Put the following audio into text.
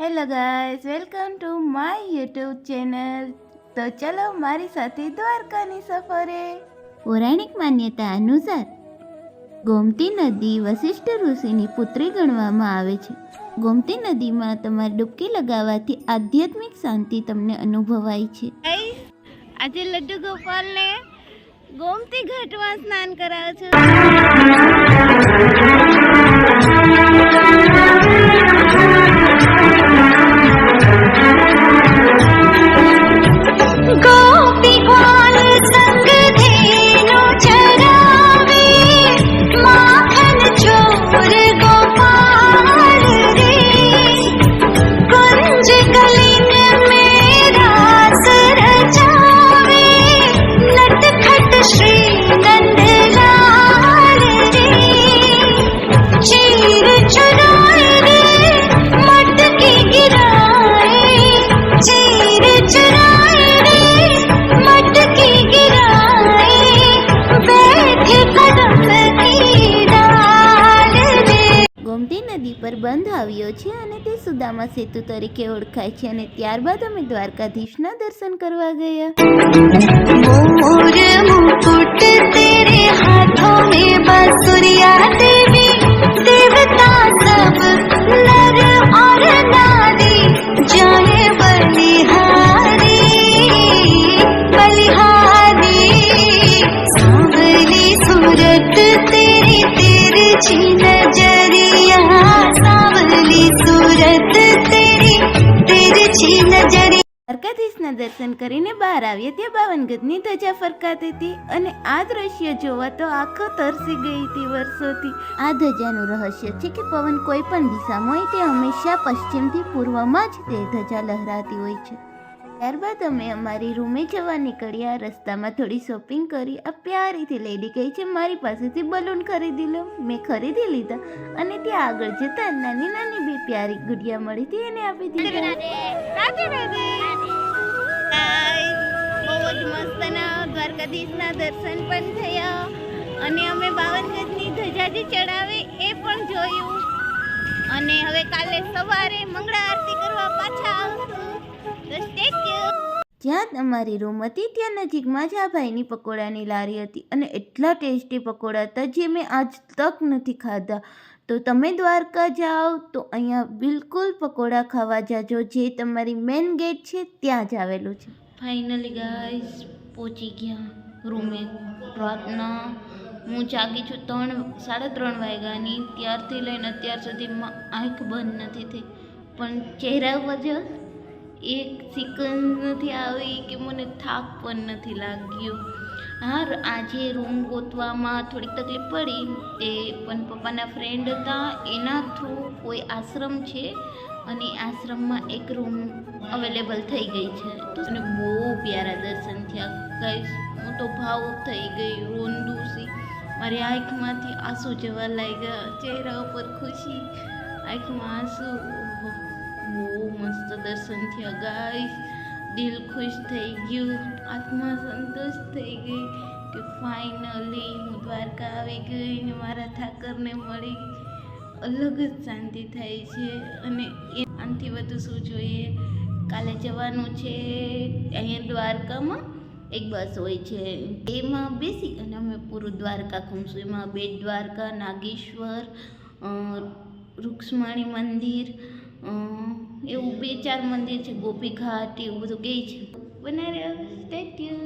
Hello guys welcome to my YouTube channel તો ચલો મારી સાથે દ્વારકાની સફરે. પૌરાણિક માન્યતા અનુસાર ગોમતી નદી વશિષ્ઠ ઋષિની પુત્રી ગણવામાં આવે છે. ગોમતી નદીમાં તમારે ડૂબકી લગાવવાથી આધ્યાત્મિક શાંતિ તમને અનુભવાય છે. આજે લડ્ડુ ગોપાલને ગોમતી ઘાટમાં સ્નાન કરાવ છું પર બંધ આવ્યો છે અને તે સુદામા સેતુ તરીકે ઓળખાય છે અને ત્યારબાદ અમે દ્વારકાધીશના દર્શન કરવા ગયા. મોર મુકુટ તેરે હાથો મેં બાસુરિયા દ્વારકાધીશના દર્શન કરીને બહાર આવીએ ત્યાં બાવન ગજની ધજા ફરકાતી હતી અને આ દ્રશ્ય જોવા તો આખો તરસી ગઈ હતી વર્ષોથી. આ ધજાનું રહસ્ય છે કે પવન કોઈ પણ દિશામાં હોય તે હંમેશા પશ્ચિમથી પૂર્વમાં જ તે ધજા લહેરાતી હોય છે. ત્યારબાદ અમે અમારી રૂમે જવા નીકળ્યા. રસ્તામાં થોડી શોપિંગ કરી. આ પ્યારીથી લેડી કહી છે, મારી પાસેથી બલૂન ખરીદી લો. મેં ખરીદી લીધા અને ત્યાં આગળ જતા નાની નાની બે પ્યારી ગુડિયા મળી હતી એને આપી દીધી. જ દ્વારકાધીશના દર્શન પણ થયા. અને અમે બાવન ગજની ધજાજી ચડાવી એ પણ જોયું. અને હવે કાલે સવારે મંગળા આરતી કરવા પાછા આવશું. જ્યાં તમારી રૂમ હતી ત્યાં નજીકમાં જ આ ભાઈની પકોડાની લારી હતી અને એટલા ટેસ્ટી પકોડા હતા જે મેં આજ તક નથી ખાધા. તો તમે દ્વારકા જાઓ તો અહીંયા બિલકુલ પકોડા ખાવા જાજો. જે તમારી મેન ગેટ છે ત્યાં જ આવેલું છે. ફાઇનલી ગાઈસ પહોંચી ગયા રૂમે રાતના હું જાગી છું ત્રણ સાડા ત્રણ વાગ્યાની. ત્યારથી લઈને અત્યાર સુધીમાં આંખ બંધ નથી થઈ. પણ ચહેરા જો એક સિકન નથી આવી કે મને થાક પણ નથી લાગ્યો. હા આજે રૂમ ગોતવામાં થોડીક તકલીફ પડી. તે પણ પપ્પાના ફ્રેન્ડ હતા. એના થ્રુ કોઈ આશ્રમ છે અને આશ્રમમાં એક રૂમ અવેલેબલ થઈ ગઈ છે. તો અને બહુ પ્યારા દર્શન થયા. ગાઈશ હું તો ભાવુક થઈ ગઈ રોંદુસી મારી આંખમાંથી આંસુ જવા લાગ્યા. ચહેરા ઉપર ખુશી. આંખમાં આંસુ. બહુ મસ્ત દર્શન થયા ગાઈસ દિલ ખુશ થઈ ગયું. આત્મા સંતોષ થઈ ગઈ કે ફાઇનલી હું દ્વારકા આવી ગઈ ને મારા ઠાકરને મળી. અલગ જ શાંતિ થાય છે અને એ આનાથી વધુ શું જોઈએ? કાલે જવાનું છે. અહીંયા દ્વારકામાં એક બસ હોય છે. એમાં બેસી અને અમે પૂરું દ્વારકા ઘૂમશું. એમાં બેટ દ્વારકા, નાગેશ્વર રૂક્ષ્મણી મંદિર એવું બે ચાર મંદિર છે ગોપી ઘાટ એવું બધું કહે છે. બનાવી સ્ટેચ્યુ